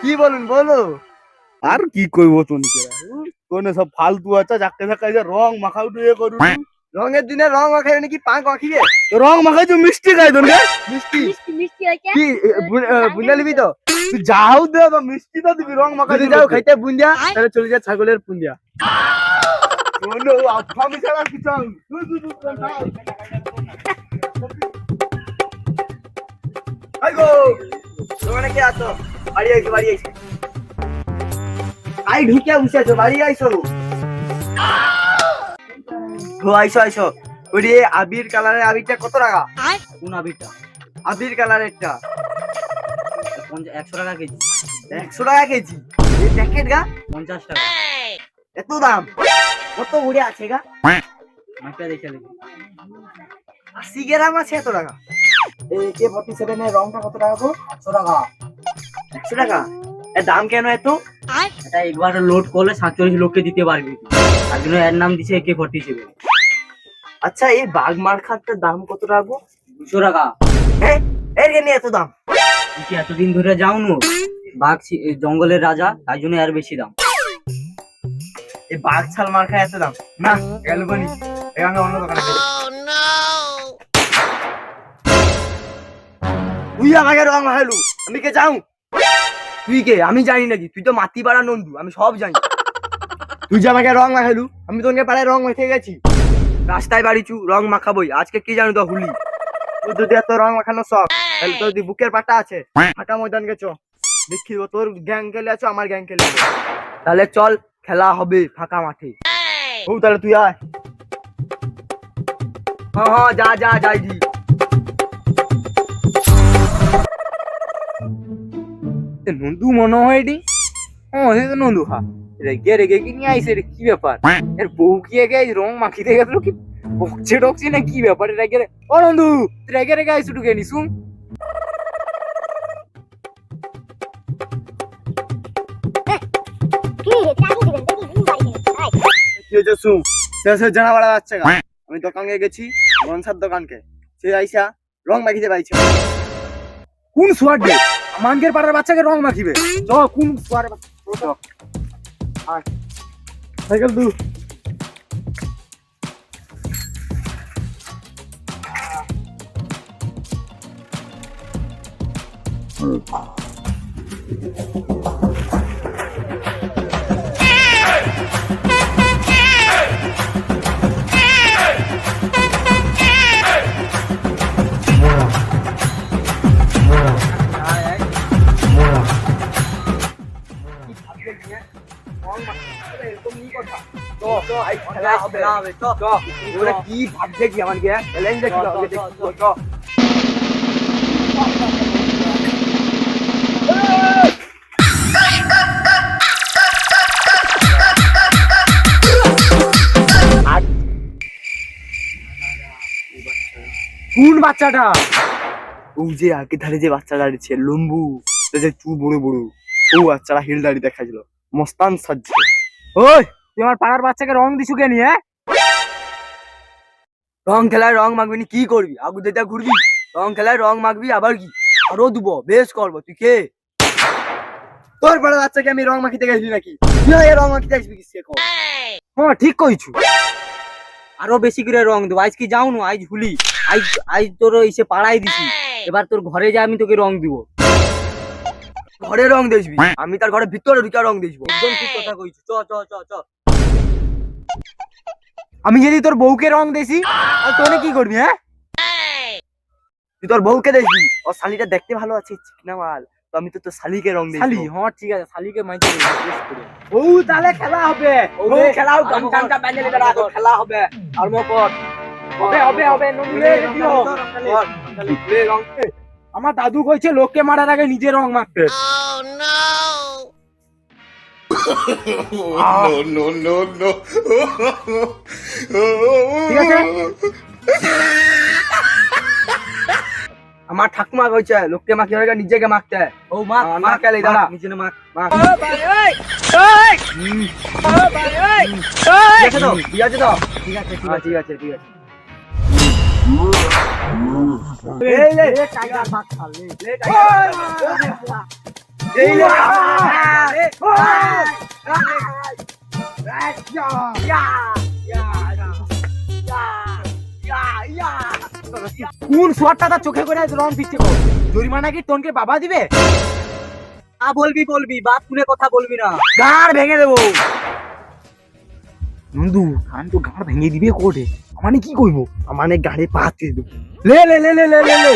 কি বলুন বলো আর কি কইবো তোনকে তোনে সব ফালতু আছে যাকে যাকে যে রং মাখাও দিয়ে করু রঙের দিনে রং মাখাই নাকি পাঁক মাখিয়ে তো রং মাখাই তো মিষ্টি খাই তোনকে মিষ্টি মিষ্টি মিষ্টি কি বুঝা নিবি তো তুই যাও দে তো মিষ্টি তো দিবি রং মাখাই যদি যাও খাইতে বুঞ্জা তাহলে চলে যা ছাগলের পুঞ্জা কোনো কিছু তুই তুই তুই। আই গো তোমরা কে আছো বাড়ি আইছো বাড়ি আইছো। আই ঢুকে বসে আছো বাড়ি আইছো। ও আইছো আইছো। ওরে আবির কালারের আবিরটা কত টাকা? কোন আবিরটা? আবির কালারেরটা। একশো টাকা কেজি। একশো টাকা কেজি? এই প্যাকেট গা পঞ্চাশ টাকা। এত দাম? কত উড়ে আছে গা? একটা দেখে দেখি আশি গ্রাম আছে এত টাকা। এই কে ফর্টি সেভেন এর রংটা কত টাকা গো? একশো টাকা। একশো টাকা? এর দাম কেন এত? এটা একবার লোড করলে সাতচল্লিশ লোককে দিতে পারবি। তার জন্য এর নাম দিছে একে ফর্টি সেভেন আচ্ছা এই বাঘ মার খাটটার দাম কত টাকা দুশো টাকা। হ্যাঁ এর কেন এত দাম? কি এতদিন ধরে যাও নু বাঘ জঙ্গলের রাজা তাই জন্য আর বেশি দাম। এই বাঘ ছাল মার খায় এত দাম। না গেল বনি এখানে অন্য দোকানে। তুই আমাকে রং হালু আমি কে যাও? তুই কে? আমি জানি নাকি তুই তো মাটি পাড়া নন্দু আমি সব জানি। তুই যে আমাকে রং মাখালু আমি তোকে পাড়ায় রং মেখে গেছি। রাস্তায় বাড়িছু রং মাখাবই। আজকে কি জানো তো হুলি? তুই যদি এত রং মাখানো সব তাহলে তোর যদি বুকের পাটা আছে ফাটা ময়দান গেছো। দেখি তোর গ্যাং খেলে আছো আমার গ্যাং খেলে তাহলে চল খেলা হবে ফাঁকা মাঠে। ও তাহলে তুই আয়। হ্যাঁ হ্যাঁ যা যা যাই দি নন্দু মনে হয় এটি ও এ তো নন্দু হা। রেগে রেগে কি নিয়ে আইসে রে কি ব্যাপার? এর বউ কি এগে রং মাখিতে গেল কি বকছে টকছে না কি ব্যাপার? রেগে রে ও নন্দু রেগে রেগে আইসু ঢুকে নি শুন কি হয়েছে জানা বাড়া যাচ্ছে গা। আমি দোকানে গেছি মনসার দোকানকে। সে আইসা রং মাখিতে পাইছে। কোন সোয়ার দে আমানকের পাড়ার বাচ্চাকে রং মাখিবে। চ কোন পাড়ার বাচ্চা? আয়। সাইকেল দু। Thank হবে কি ভাবছে কি আমাকে? চ্যালেঞ্জ দেখি হবে দেখি চ কোন বাচ্চাটা? ও যে আগে ধারে যে বাচ্চা দাঁড়িয়েছে লম্বু যে চু বড় বড় ও বাচ্চারা হিল দাড়ি দেখাছিল মস্তান সাজছে ওই! তুই আমার পাড়ার বাচ্চাকে রং দিছু কেন হ্যাঁ? রং খেলায় রং মাখবি কি করবি? আগু দেটা ঘুরবি। রং খেলায় রং মাখবি আবার কি? আরও দুবো বেশ করব তুই কে? তোর বড় বাচ্চাকে আমি রং মাখিতে গেছিলি নাকি? না এ রং মাখিতে আসবি কি সে হ্যাঁ ঠিক কইছু। আরও বেশি করে রং দেবো আজ কি যাও নু? আজ হুলি। আজ আজ তোর এসে পাড়াই দিছি। এবার তোর ঘরে যা আমি তোকে রং দিব। ঘরে রং দেখবি আমি তার ঘরের ভিতরে ঢুকে রং দেখব একদম ঠিক কথা কইছু। চ চ চ চ। আমি যদি তোর বউকে রং দেছি আর তোনে কি করবি হ্যাঁ তুই তোর বউকে দেখবি ও শালিটা দেখতে ভালো আছে চিকনা মাল তো আমি তো তোর শালিকে রং দেখব শালি হ্যাঁ ঠিক আছে শালিকে মাইতে ও তাহলে খেলা হবে ও খেলাও গামছাটা বাঁধলে বেড়া তো খেলা হবে আর মকর হবে হবে হবে নন্দুরে দিও আমার দাদু কইছে লোককে মারার আগে নিজে রং মাখতে no, no, no, ঠিক আছে? আমার ঠাকুমা কইছে লোককে মাখতে হবে নিজেকে মাখতে। ও মা মা কেলে দাঁড়া। নিচে না মা মাখ। ঠিক আছে তো? ঠিক আছে তো? ঠিক আছে ঠিক হ্যাঁ, আছে। ঠিক আছে ঠিক আছে। এই লে, লে, টাইগার। এই লে। কোন শটটা তার চোখে করে রং কো জরিমানা কি তোনকে বাবা দিবে? আ বলবি বলবি বাপ শুনে কথা বলবি না। গাড় ভেঙে দেবো। নন্দু কান তো গাড় ভেঙে দিবে কোটে মানে কি করব মানে গাড়ি পাতে দেবো। লে লে লে লে লে লে।